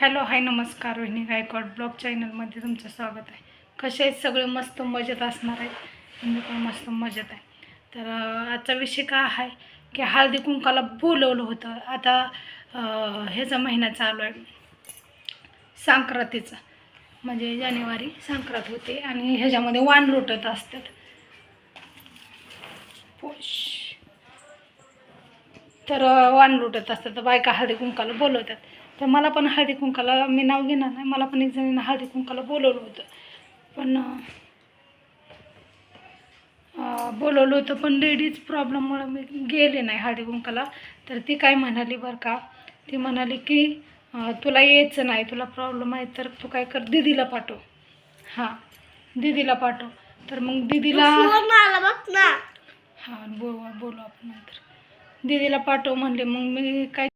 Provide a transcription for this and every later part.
Hello hi नमस्कार Rohini Gaikwad blog चॅनलमध्ये तुमचं स्वागत आहे. कसे आहेत सगळे? मस्त मजेत असणार आहेत? मी पण मस्त मजेत आहे. तर आजचा विषय का आहे की हळदी कुंकाला बोलवलं होतं. आता ह्याचा महिना चालू आहे संक्रांतीचा म्हणजे जानेवारी संक्रांत होते आणि ह्याच्यामध्ये वाण लुटत असतात. पोष तर वाण लुटत असतात. तर बायका हळदी कुंकाला बोलवतात. तर मला पण हळदी कुंकाला मी नाव घेणार नाही मला पण एक जणीनं हळदी कुंकाला बोलवलं होतं. पण बोलवलं होतं पण लेडीज प्रॉब्लेममुळं मी गेले नाही हळदी कुंकाला तर ती काय म्हणाली बरं का ती म्हणाली की तुला यायचं नाही तुला प्रॉब्लेम आहे तर तू काय कर दिदीला पाठव. हां दिदीला पाठव. तर मग दिदीला हां बोलू बोलू आपण नंतर. दीदीला पाठव म्हणले मग मी काय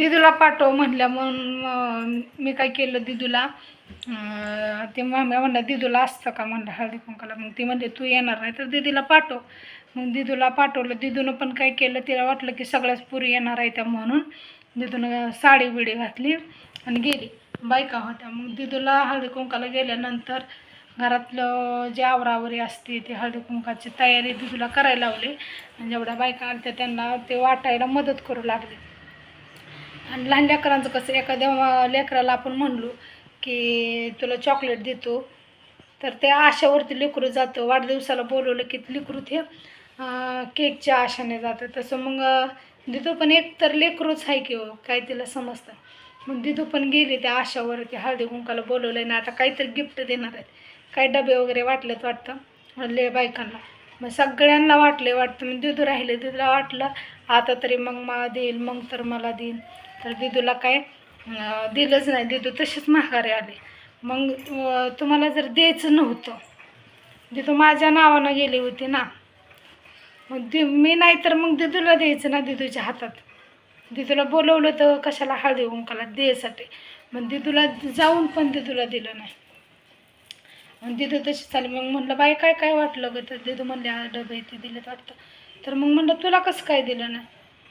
दिदूला पाठव म्हणल्या म्हणून मी काय केलं दीदूला? ते मम्मी म्हणलं दीदूला असतं का? म्हणलं हळदी कुंकाला. मग ती म्हणते तू येणार नाही तर दीदीला पाठव. मग दिदूला पाठवलं. दीदूनं पण काय केलं तिला वाटलं की सगळ्याच पुरी येणार आहे त्या म्हणून दिदूनं साडी बिडी घातली आणि गेली. बायका होत्या. मग दीदूला हळदी कुंकाला गेल्यानंतर घरातलं जे आवरावरी असते ते हळदी कुंकाची तयारी दीदूला करायला लावली. आणि जेवढ्या बायका आल्या त्यांना ते वाटायला मदत करू लागली. आणि लहान लेकरांचं कसं एखाद्या लेकराला आपण म्हणलो की तुला चॉकलेट देतो. तर त्या आशावरती लेकरू जातं. वाढदिवसाला बोलवलं की लेकरू ते केकच्या आशाने जातं. तसं मग अं, दिदू पण एक तर लेकरूच आहे की हो काय तिला समजतं. मग दिदू पण गेली त्या आशावरती हळदी कुंकाला बोलवलं ना आता काहीतरी गिफ्ट देणार आहेत. काही डबे वगैरे वाटलेत वाटतं. म्हणले बायकांना. मग सगळ्यांना वाटले वाटतं मग दिदू राहिले दिदूला वाटलं आता तरी मग मला देईल मग तर मला देईल. तर दिदूला काय दिलंच नाही. दिदू तशीच माघारी आले. मग तुम्हाला जर द्यायचं नव्हतं दिदू माझ्या नावानं गेली होती ना मग दि मी नाही तर मग दिदूला द्यायचं ना दिदूच्या हातात. दिदूला बोलवलं तर कशाला हळदी कुंकाला देसाठी मग दिदूला जाऊन पण दिदूला दिलं नाही. मग दिदू तशी चालली मग म्हणलं बाई काय काय वाटलं गं? तर दिदू म्हणले "हा, डबे ते दिलेत वाटतं. तर मग म्हणलं तुला कसं काय दिलं नाही?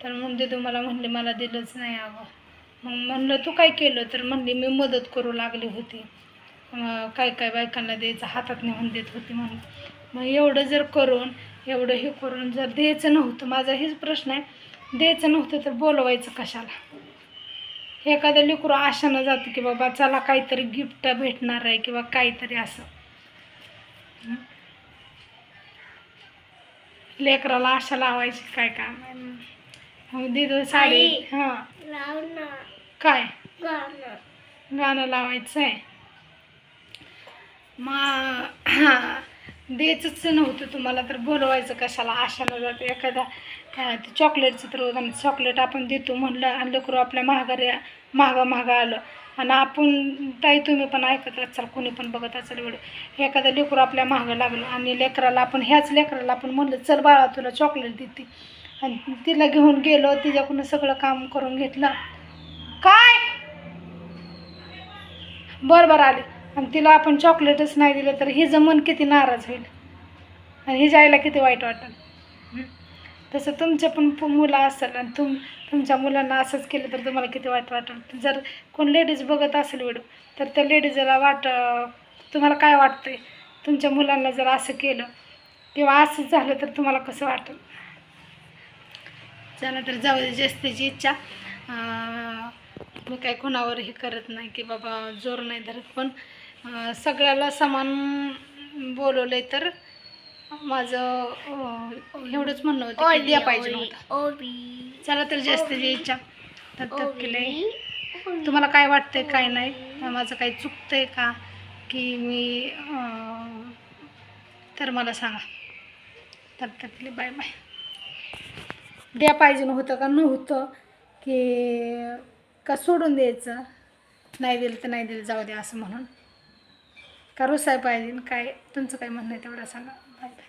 तर मग दिदू मला म्हणले मला दिलंच नाही अगं. मग म्हणलं तू काय केलं? तर म्हणली मी मदत करू लागली होती. काय काय बायकांना द्यायचं हातात नेऊन देत होती म्हणून. मग एवढं जर करून एवढं हे करून जर द्यायचं नव्हतं माझा हेच प्रश्न आहे. द्यायचं नव्हतं तर बोलवायचं कशाला? एखादं लेकरू आशानं जातं की बाबा चला काहीतरी गिफ्ट भेटणार आहे किंवा काहीतरी असं. लेकराला आशा लावायची काय काम आहे दिदू साडी. हां. काय? गाणं. गाणं लावायचं आहे मग द्यायचंच नव्हतं तुम्हाला तर बोलवायचं कशाला? आशाला जातं एखादा ते चॉकलेटचं तर उदाहरण चॉकलेट आपण देतो म्हणलं आणि लेकरू आपल्या महागारी महागा महागा आलं. आणि आपण ताई तुम्ही पण ऐकत असाल कोणी पण बघत असाल व्हिडिओ एखादं लेकरू आपल्या महागं लागलं आणि लेकराला आपण ह्याच लेकराला आपण म्हणलं चल बाळा तुला चॉकलेट देते. आणि तिला घेऊन गेलो तिच्याकडून सगळं काम करून घेतलं. काय? बरं बरं आले. आणि तिला आपण चॉकलेटच नाही दिलं तर हिचं मन किती नाराज होईल. आणि हिच्या आईला किती वाईट वाटेल तसं तुमच्या पण पु- मुलं असेल आणि तुम तुमच्या मुलांना असंच केलं तर तुम्हाला किती वाईट वाटेल जर कोण लेडीज बघत असेल व्हिडिओ तर त्या लेडीजला वाट तुम्हाला काय वाटतं तुमच्या मुलांना जर असं केलं किंवा असंच झालं तर तुम्हाला कसं वाटेल चला तर जाऊ दे जास्तीची इच्छा. मी काय कोणावर हे करत नाही की बाबा जोर नाही धरत पण सगळ्याला समान बोलवलंय तर माझं एवढंच म्हणणं होतं द्या पाहिजे नव्हतं. चला तर जास्तीची इच्छा तर केलंय. तुम्हाला काय वाटतंय काय नाही? माझं काही चुकतंय का? की मी तर मला सांगा. तर केले बाय बाय. द्या पाहिजे नव्हतं का? नव्हतं. की का सोडून द्यायचं? नाही दिलं तर नाही दिलं जाऊ द्या असं म्हणून. का रुसाय पाहिजे काय तुमचं काय म्हणणं आहे तेवढं सांगा. Bye bye